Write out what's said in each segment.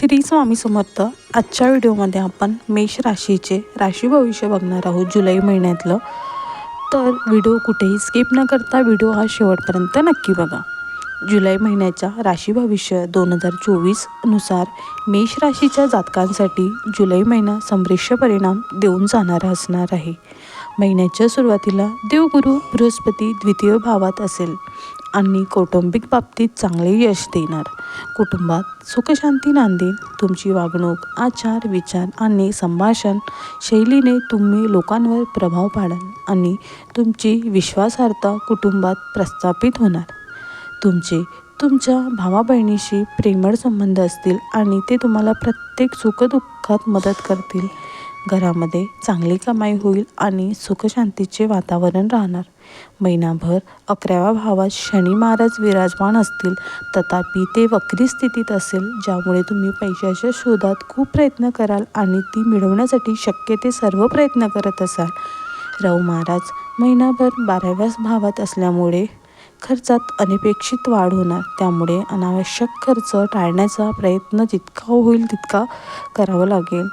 श्री स्वामी समर्थ. आजच्या व्हिडिओमध्ये आपण मेष राशीचे राशी भविष्य बघणार आहोत जुलै महिन्यातलं. तर व्हिडिओ कुठेही स्किप न करता व्हिडिओ हा शेवटपर्यंत नक्की बघा. जुलै महिन्याच्या राशी भविष्य दोन हजार चोवीसनुसार मेष राशीच्या जातकांसाठी जुलै महिना संप्रेष्य परिणाम देऊन जाणारा असणार आहे. महिन्याच्या सुरुवातीला देवगुरु बृहस्पती द्वितीय भावात असेल. आणि कौटुंबिक बाबतीत चांगले यश देणार. कुटुंबात सुखशांती नांदेल तुमची वागणूक आचार विचार आणि संभाषण शैलीने तुम्ही लोकांवर प्रभाव पाडाल आणि तुमची विश्वासार्हता कुटुंबात प्रस्थापित होणार. तुमचे तुमच्या भावा बहिणीशी प्रेमळ संबंध असतील आणि ते तुम्हाला प्रत्येक सुखदुःखात मदत करतील. घरामध्ये चांगली कमाई होईल आणि सुखशांतीचे वातावरण राहणार. महिनाभर अकराव्या भावात शनी महाराज विराजमान असतील. तथापि ते वक्री स्थितीत असेल ज्यामुळे तुम्ही पैशाच्या शोधात खूप प्रयत्न कराल आणि ती मिळवण्यासाठी शक्य ते सर्व प्रयत्न करत असाल. राहू महाराज महिनाभर बाराव्याच भावात असल्यामुळे खर्चात अनपेक्षित वाढ होणार. त्यामुळे अनावश्यक खर्च टाळण्याचा प्रयत्न जितका होईल तितका करावा लागेल.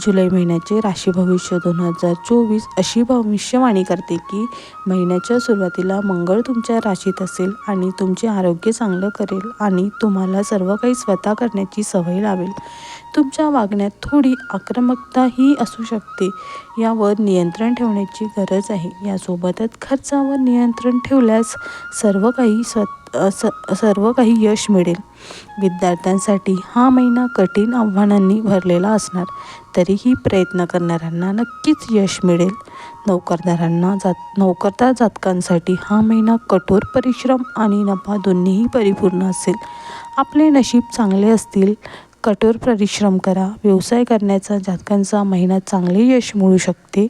जुलै महिन्याचे राशी भविष्य दोन हजार चोवीस अशी भविष्यवाणी करते की महिन्याच्या सुरुवातीला मंगळ तुमच्या राशीत असेल आणि तुमचे आरोग्य चांगलं करेल आणि तुम्हाला सर्व काही स्वतः करण्याची सवय लावेल. तुमच्या वागण्यात थोडी आक्रमकताही असू शकते. यावर नियंत्रण ठेवण्याची गरज आहे. यासोबतच खर्चावर नियंत्रण ठेवल्यास सर्व काही स्व स सर्व काही यश मिळेल. विद्यार्थ्यांसाठी हा महिना कठीण आव्हानांनी भरलेला असणार तरीही प्रयत्न करणाऱ्यांना नक्कीच यश मिळेल. नोकरदारांना जात नोकरदार जातकांसाठी हा महिना कठोर परिश्रम आणि नफा दोन्हीही परिपूर्ण असेल. आपले नशीब चांगले असतील. कठोर परिश्रम करा. व्यवसाय करण्याचा जातकांचा महिना चांगले यश मिळू शकते.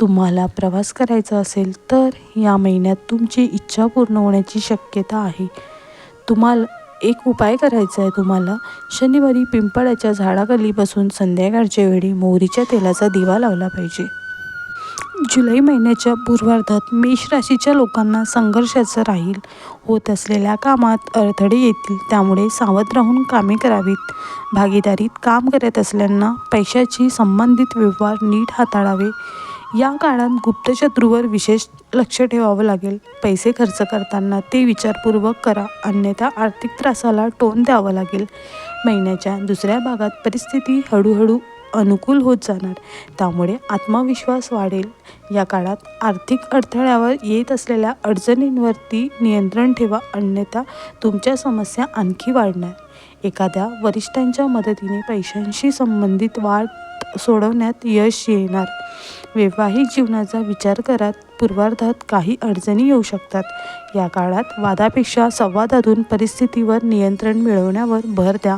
तुम्हाला प्रवास करायचा असेल तर या महिन्यात तुमची इच्छा पूर्ण होण्याची शक्यता आहे. तुम्हाला एक उपाय करायचा आहे तुम्हाला. शनिवारी पिंपळाच्या झाडाखाली बसून संध्याकाळच्या वेळी मोहरीच्या तेलाचा दिवा लावला पाहिजे. जुलै महिन्याच्या पूर्वार्धात मेष राशीच्या लोकांना संघर्षाचं राहील. होत असलेल्या कामात अडथळे येतील त्यामुळे सावध राहून कामे करावीत. भागीदारीत काम करत असल्यांना पैशाची संबंधित व्यवहार नीट हाताळावे. या काळात गुप्तशत्रूवर विशेष लक्ष ठेवावं लागेल. पैसे खर्च करताना ते विचारपूर्वक करा. अन्यथा आर्थिक त्रासाला टोन द्यावं लागेल. महिन्याच्या दुसऱ्या भागात परिस्थिती हळूहळू अनुकूल होत जाणार. त्यामुळे आत्मविश्वास वाढेल. या काळात आर्थिक अडथळ्यावर येत असलेल्या अडचणींवरती नियंत्रण ठेवा. अन्यथा तुमच्या समस्या आणखी वाढणार. एखाद्या वरिष्ठांच्या मदतीने पैशांशी संबंधित वाद सोडवण्यात यश येणार. वैवाहिक जीवनाचा विचार करत पूर्वार्धात काही अडचणी येऊ शकतात. या काळात वादापेक्षा संवादातून परिस्थितीवर नियंत्रण मिळवण्यावर भर द्या.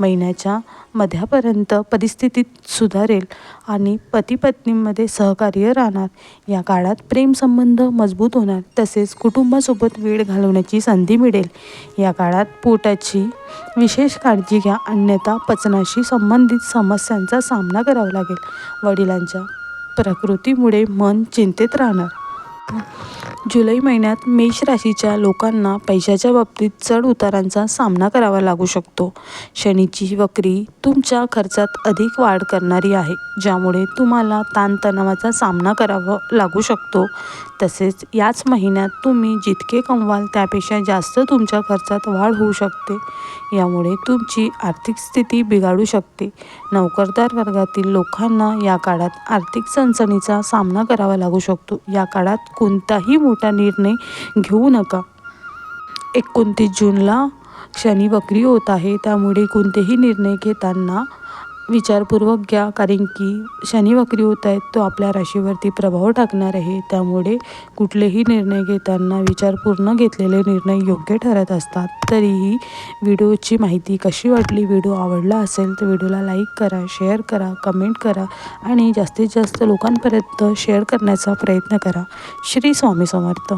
महिन्याच्या मध्यापर्यंत परिस्थितीत सुधारेल आणि पतीपत्नींमध्ये सहकार्य राहणार. या काळात प्रेमसंबंध मजबूत होणार तसेच कुटुंबासोबत वेळ घालवण्याची संधी मिळेल. या काळात पोटाची विशेष काळजी घ्या अन्यथा पचनाशी संबंधित समस्यांचा सामना करावा लागेल. वडिलांच्या प्रकृतीमुळे मन चिंतेत राहणार. जुलै महिन्यात मेष राशीच्या लोकांना पैशाच्या बाबतीत चढ उतारांचा सामना करावा लागू शकतो. शनीची वक्री तुमच्या खर्चात अधिक वाढ करणारी आहे ज्यामुळे तुम्हाला ताणतणावाचा सामना करावा लागू शकतो. तसेच याच महिन्यात तुम्ही जितके कमवाल त्यापेक्षा जास्त तुमच्या खर्चात वाढ होऊ शकते. यामुळे तुमची आर्थिक स्थिती बिघाडू शकते. नोकरदार वर्गातील लोकांना या काळात आर्थिक चणचणीचा सामना करावा लागू शकतो. या काळात कोणताही मोठा निर्णय घेऊ नका. एकोणतीस जूनला शनी वक्री होत आहे त्यामुळे कोणतेही निर्णय घेताना विचारपूर्वक घ्या कारण की शनी वक्री होत आहेत तो आपल्या राशीवरती प्रभाव टाकणार आहे. त्यामुळे कुठलेही निर्णय घेताना विचारपूर्ण घेतलेले निर्णय योग्य ठरत असतात. तरीही व्हिडिओची माहिती कशी वाटली व्हिडिओ आवडला असेल तर व्हिडिओला लाईक करा शेअर करा कमेंट करा आणि जास्तीत जास्त लोकांपर्यंत शेअर करण्याचा प्रयत्न करा. श्री स्वामी समर्थ.